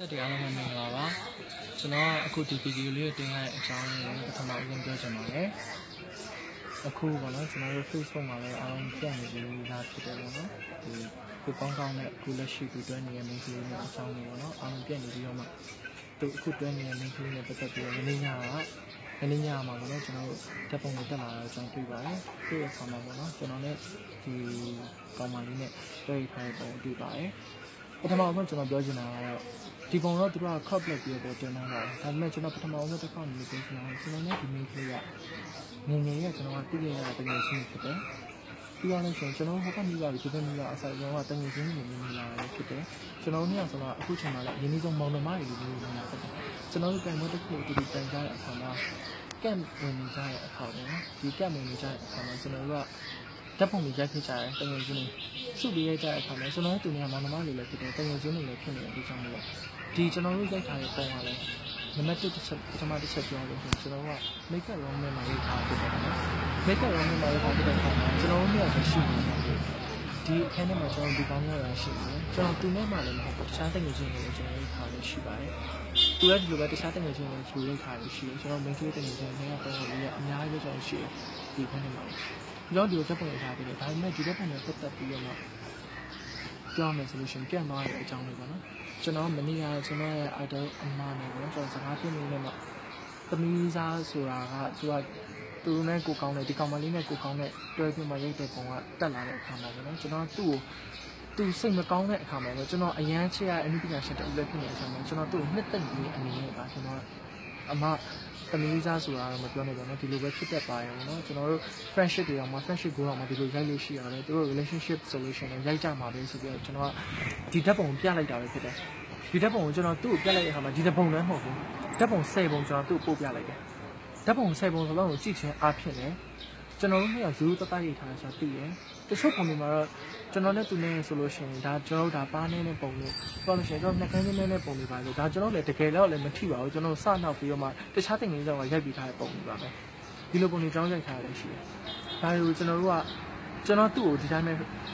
တက်တယ်အားလုံးပဲမင်္ဂလာပါကျွန်တော်အခုဒီဗီဒီယိုလေးကိုတင်လိုက်တဲ့အကြောင်းလေးကိုပထမဆုံးပြောချင်ပါတယ်အခုပေါ့နော်ကျွန်တော်တို့ Facebook မှာလည်းအားလုံးပြနေပြီးသားဖြစ်တယ်ပေါ့နော်ဒီကိုကောင်းကောင်းနဲ့အခုလက်ရှိကိုတွဲနေတဲ့ main ကလေးနဲ့အကြောင်းလေးပေါ့နော်အားလုံးပြနေပြီးတော့မှသူအခုတွဲနေတဲ့ main ကလေးနဲ့ပတ်သက်ပြီးတော့မင်းညာကမင်းညာမှာပေါ့နော်ကျွန်တော်ဓာတ်ပုံတွေတက်လာတော့ကျွန်တော်တွေ့ပါတယ်တွေ့ရခါမှာပေါ့နော်ကျွန်တော်လည်းဒီကောင်မလေးနဲ့တွေ့ထားတဲ့ပုံတွေ့ပါတယ်ပထမဆုံးကျွန်တော်ပြောချင်တာကတော့ ဒီပုံတော့သူတို့က crop လုပ်ပြီးတော့တင်ထားတာဒါပေမဲ့ကျွန်တော်ပထမဆုံးတစ်ခါနေပြောချင်တာကျွန်တော်လည်းဒီ main ကလေးကငငယ်ရကျွန်တော်ကသိရတာတကယ်ရှိဖြစ်တယ်ပြီးတော့လည်းဆိုကျွန်တော်ဟိုကမိလာပြီးဒီကမိလာအစားကျွန်တော်ကတငယ်ချင်းနေနေလာရဖြစ်တယ်ကျွန်တော်တို့ကဆိုတော့အခုချိန်မှာလည်းအရင်ဆုံးမောင်နှမတွေလိုမျိုးနေတာဖြစ်တယ်ကျွန်တော်တို့ကံမတစ်ခုတူတူတန်ကြတဲ့အခါမှာကန့်ဝင်နေကြတဲ့အခါပေါ့နော်ဒီကန့်ဝင်နေကြတဲ့အခါမှာကျွန်တော်တို့ကဓာတ်ပုံတွေရိုက်ဖြစ်ကြတယ်တငယ်ချင်းတွေစုပြီးရိုက်ကြတဲ့အခါမှာကျွန်တော်တို့တူနေမှာမောင်နှမတွေလည်းဖြစ်တယ်တငယ်ချင်းတွေလည်းဖြစ်နေတဲ့ဒီကြောင့်မလို့ ဒီကျွန်တော်တို့ရိုက်ထားတဲ့ပုံကလည်းနံပါတ်1တစ်ချက်ပထမတစ်ချက်ပြောလို့ဆိုကျွန်တော်က make up room နဲ့မှာရိုက်ထားတဲ့ပုံပါ make up room နဲ့မှာရိုက်ထားတဲ့ပုံကကျွန်တော်တို့ကမရှိဘူးဒီအခန်းထဲမှာကျွန်တော်ဒီကောင်းနေတာရှိတယ်ကျွန်တော်သူနဲ့မှလည်းမဟုတ်ဘူးတခြားတငယ်ချင်းတွေကိုကျွန်တော်ရိုက်ထားလို့ရှိပါတယ်သူကဒီလိုပဲတခြားတငယ်ချင်းတွေကိုရိုက်ထားလို့ရှိတယ်ကျွန်တော် main ကလေးတငယ်ချင်းတွေကပုံစံလေးကအများကြီးပဲကျွန်တော်ရှိတယ်ဒီခန်းထဲမှာကျွန်တော်ဒီလိုချက်ပုံရိုက်ထားပြီးတယ်ဒါပေမဲ့ဒီချက်ပုံတွေပတ်သက်ပြီးတော့ပြောမယ်ဆိုလို့ရှိရင်ပြန်သွားရတဲ့အကြောင်းတွေပေါ့နော် ကျွန်တော်မနေ့ကကျွန်တော်ရဲ့ idol အမနဲ့ပေါ့ကျွန်တော်စကားပြောနေနေမှာသမီးစားဆိုတာကသူကသူနဲ့ကိုကောင်းတဲ့ဒီကောင်မလေးနဲ့ကိုကောင်းတဲ့တွဲပြမှာရိုက်တဲ့ပုံကတက်လာတဲ့အခါမှာပေါ့နော်ကျွန်တော်သူ့ကိုသူစိတ်မကောင်းတဲ့အခါမှာပေါ့ကျွန်တော်အရန်ချစ်ရအမှုပညာရှင်တူလည်းဖြစ်နေတဲ့အချိန်မှာကျွန်တော်သူ့ကိုနှစ်သက်နေတဲ့အနေနဲ့ပါကျွန်တော်အမ သမီးစားဆိုတာတော့မပြောနိုင်ပါဘူးဒီလိုပဲဖြစ်တတ်ပါရဲ့ပေါ့နော်ကျွန်တော်တို့ friendship တွေအောင်မှာ friendship ကိုတော့မှဒီလိုရိုက်လို့ရှိရတယ်သူတို့ relationship solution နဲ့ရိုက်ကြမှာပဲဆိုပြီးတော့ကျွန်တော်ကဒီဓာတ်ပုံပြလိုက်တာပဲဖြစ်တယ်ဒီဓာတ်ပုံကိုကျွန်တော်သူ့ကိုပြလိုက်တဲ့အခါမှာဒီဓာတ်ပုံလည်းမဟုတ်ဘူးဓာတ်ပုံ10ပုံကျွန်တော်သူ့ကိုပို့ပြလိုက်တယ်ဓာတ်ပုံ10ပုံစလုံးကိုကြည့်ချင်းအားဖြင့်လည်းကျွန်တော်တို့နှစ်ယောက်ရိုးတသားရိတ်ထားတာဆိုသိရယ်တချို့ပုံတွေမှာတော့ ကျွန်တော်နဲ့သူနဲ့ဆိုလို့ရှိရင်ဒါကျွန်တော်တို့ဒါပါနေတဲ့ပုံတွေပြောလို့ရှိရင်တော့နှကန်းချင်းနဲ့ပုံတွေပါလို့ဒါကျွန်တော်လည်းတကယ်တော့လည်းမထိပါဘူးကျွန်တော်စနောက်ပြီးတော့မှတခြားတင်ငင်းဆောင်ကရိုက်ပြီးထားတဲ့ပုံတွေပါပဲဒီလိုပုံတွေကျွန်တော်ရိုက်ထားရရှိတယ်ဒါတွေကိုကျွန်တော်တို့ကကျွန်တော်သူ့ကိုဒီတိုင်းပဲ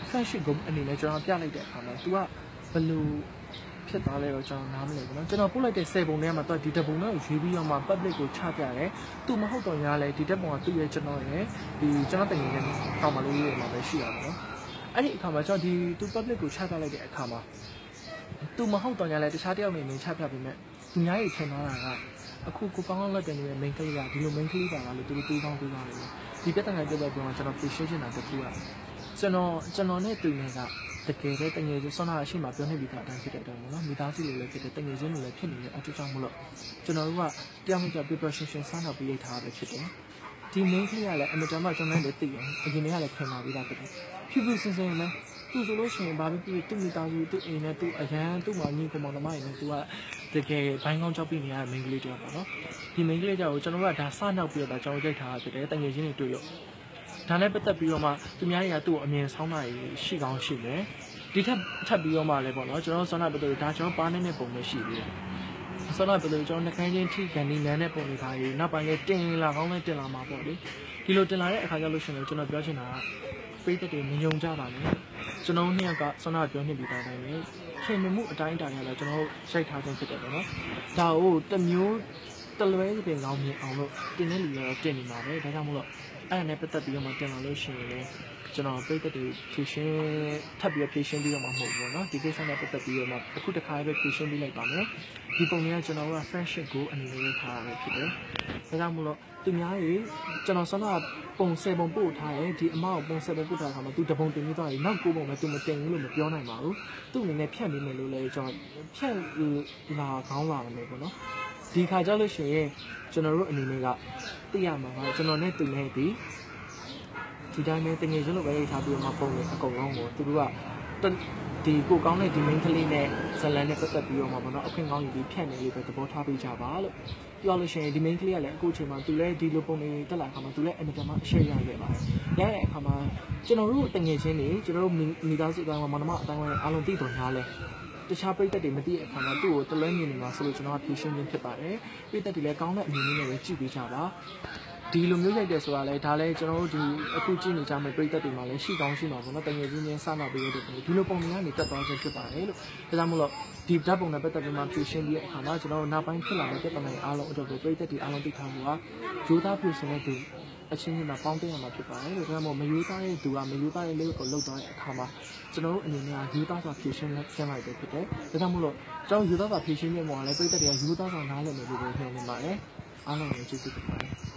friendship group အနေနဲ့ကျွန်တော်ပြလိုက်တဲ့အခါမှာ तू ကဘယ်လိုဖြစ်သွားလဲတော့ကျွန်တော်နားမလည်ဘူးเนาะကျွန်တော်ပို့လိုက်တဲ့10ပုံထဲမှာတော့ဒီတပုံတော့ရွေးပြီးတော့မှ public ကိုချပြတယ်သူမဟုတ်တော့ညာလဲဒီတက်ပုံကသူ့ရဲ့ကျွန်တော်ရဲ့ဒီကျွန်တော်တင်ငယ်တဲ့ကောင်းမလေးရဲ့မှာပဲရှိရပါတော့ အဲ့ဒီအခါမှာကျွန်တော်ဒီသူ public ကိုချပြလိုက်တဲ့အခါမှာသူမဟုတ်တော့ညာလဲတခြားတယောက်နေနေချပြပေးမဲ့သူများကြီးထင်သွားတာကအခုကိုကောင်းကောင်းလက်တင်နေတဲ့ main ကလေးကဒီလို main ကလေးပါလားလို့သူတို့တွေးကောင်းတွေးကောင်းနေတယ်ဒီပြဿနာပြတဲ့ပုံကကျွန်တော်ဖြေရှင်းချင်တာတခုကကျွန်တော်ကျွန်တော်နဲ့သူနဲ့ကတကယ်ပဲတငယ်ချင်းဆွမ်းနာရှိမှပြောနေပြီးသားအတိုင်းဖြစ်တဲ့အတိုင်းပေါ့နော်မိသားစုလိုလည်းဖြစ်တယ်တငယ်ချင်းလိုလည်းဖြစ်နေတဲ့အတူကြောင့်မလို့ကျွန်တော်တို့ကတရားမကြ preparation ဆွမ်းနာပြီးထားတာပဲဖြစ်တယ်ဒီ main ကလေးကလည်းအမတန်မှကျွန်တော်လည်းသိတယ်အရင်ကလည်းခင်လာပြီးသားဖြစ်တယ် ဖြူဖြူစင်စင်လည်းသူဆိုလို့ရှိရင်ဘာဖြစ်ဖြစ်သူ့မိသားစုသူ့အိမ်နဲ့သူ့အရန်သူ့မောင်ကြီးကမောင်နှမတွေနဲ့သူကတကယ်ဘိုင်းကောင်းကြောက်ပြီးနေရတဲ့ main ကလေးတယောက်ပေါ့နော်ဒီ main ကလေးကြောက်ကိုကျွန်တော်ကဒါစနောက်ပြီးတော့ဒါကျွန်တော်ကြိုက်ထားတာဖြစ်တယ်တငယ်ချင်းတွေတွေ့လို့ဒါနဲ့ပတ်သက်ပြီးတော့မှသူများတွေကသူ့ကိုအမြင်ဆောင်းတာရှိကောင်းရှိတယ်ဒီထက်ထပ်ပြီးတော့မှလည်းပေါ့နော်ကျွန်တော်ဆောင်းတာပတ်သက်ဒါကျွန်တော်ပါနေတဲ့ပုံပဲရှိသေးတယ်ဆောင်းတာပတ်သက်ကျွန်တော်နှကန်းချင်းထိကန်ဒီလန်တဲ့ပုံတွေပါရေးနောက်ပိုင်းလည်းတင်လာကောင်းလည်းတင်လာမှာပေါ့လေဒီလိုတင်လာတဲ့အခါကျလို့ရှိရင်ကျွန်တော်ပြောချင်တာက ပြည်သက်တွေမယုံကြပါနဲ့ကျွန်တော်နှစ်ယောက်ကဆန္ဒပြောနေပြီးသားတိုင်းပဲခင်မမှုအတိုင်းအတာရလာကျွန်တော်ရိုက်ထားခြင်းဖြစ်တယ်ပေါ့နော်ဒါကိုတမျိုးတလွဲပင်ကောင်းမြင်အောင်လို့တင်တဲ့လူတွေတော့တင်နေမှာပဲဒါကြောင့်မို့လို့အဲ့ဒါနဲ့ပတ်သက်ပြီးတော့မှတင်လာလို့ရှိရင်လည်းကျွန်တော်ပြည်သက်တွေဖြည့်ရှင်းထပ်ပြီးတော့ဖြည့်ရှင်းပြီးတော့မှမဟုတ်ဘူးပေါ့နော်ဒီကိစ္စနဲ့ပတ်သက်ပြီးတော့မှအခုတစ်ခါပဲဖြည့်ရှင်းပြီးလိုက်ပါမယ်ဒီပုံစံကကျွန်တော်က friendship ကိုအနေနဲ့ထားရဖြစ်တယ်ဒါကြောင့်မို့လို့ သူများကြီးကျွန်တော်ဆန္ဒပုံ10ပုံပို့ထားတယ်ဒီအမကိုပုံ10ပုံပို့ထားတာမှာသူတပုံတင်ပြီးသွားပြီနောက်9ပုံပဲသူမတင်ဘူးလို့မပြောနိုင်ပါဘူးသူ့အနေနဲ့ဖြတ်နေမယ်လို့လည်းကျွန်တော်ဖြတ်လာခေါင်းလာမယ်ပေါ့နော်ဒီခါကြလို့ရှိရင်ကျွန်တော်တို့အနေနဲ့ကသိရမှာကကျွန်တော်နဲ့သူနဲ့ဒီဒီတိုင်းပဲတငယ်ချင်းလိုပဲရေးထားပြီးတော့မှပုံနေအကုန်လုံးကိုသူတို့က ဒီကိုကောင်းတဲ့ဒီ main ကလေးနဲ့ဇလန်နဲ့ပတ်သက်ပြီးတော့မှပေါ့နော်အခွင့်ကောင်းယူပြီးဖြတ်နေလို့ပဲသဘောထားပေးကြပါလို့ပြောလို့ရှိရင်ဒီ main ကလေးကလည်းအခုချိန်မှာသူလည်းဒီလိုပုံတွေတက်လာခါမှာသူလည်းအင်မတန်မှအရှက်ရခဲ့ပါတယ်။ရတဲ့အခါမှာကျွန်တော်တို့တငယ်ချင်းတွေကျွန်တော်တို့မိသားစုအတိုင်းမှာမနမအတိုင်းမှာအားလုံးသိတော်ညာလဲတခြားပိတ်သက်တွေမသိတဲ့အခါမှာသူ့ကိုတလွဲမြင်နေမှာဆိုလို့ကျွန်တော်ကဖြေရှင်းခြင်းဖြစ်ပါတယ်။ပိတ်သက်တွေလည်းကောင်းတဲ့အမြင်နဲ့ပဲကြည့်ပေးကြပါ။ ဒဒီလိုမျိုးရိုက်တယ်ဆိုတာလဲဒါလဲကျွန်တော်တို့ဒီအခုကြည့်နေကြမယ့်ပြည်သက်တွေမှာလည်းရှိကောင်းရှိမှာပေါ့နော်တကယ်ချင်းချင်းစနာပေးရတဲ့ဒီလိုပုံများနေတက်သွားခြင်းဖြစ်ပါတယ်လို့ဒါကြောင့်မို့လို့ဒီဓာတ်ပုံနဲ့ပတ်သက်ပြီးမှဖြည့်ရှင်းပြီးတဲ့အခါမှာကျွန်တော်တို့နောက်ပိုင်းဖြစ်လာတဲ့ပြဿနာတွေအားလုံးအတွက်ကိုပြည်သက်တွေအားလုံးသိထားဖို့ကရိုးသားဖြည့်ရှင်းတဲ့သူအချင်းချင်းမှာပေါင်းတင်ရမှာဖြစ်ပါတယ်လို့ဒါကြောင့်မို့မယိုးသားတဲ့သူကမယိုးသားတဲ့လေးကိုလောက်သွားတဲ့အခါမှာကျွန်တော်တို့အနေနဲ့ရိုးသားစွာဖြည့်ရှင်းလက်ရှင်းလိုက်တယ်ဖြစ်တယ်ဒါကြောင့်မို့လို့ကျွန်တော်ရိုးသားစွာဖြည့်ရှင်းတဲ့ပုံကလည်းပြည်သက်တွေကရိုးသားစွာနားလည်မယ်လို့ပြောနေပါတယ်အားလုံးကိုကျေးဇူးတင်ပါတယ်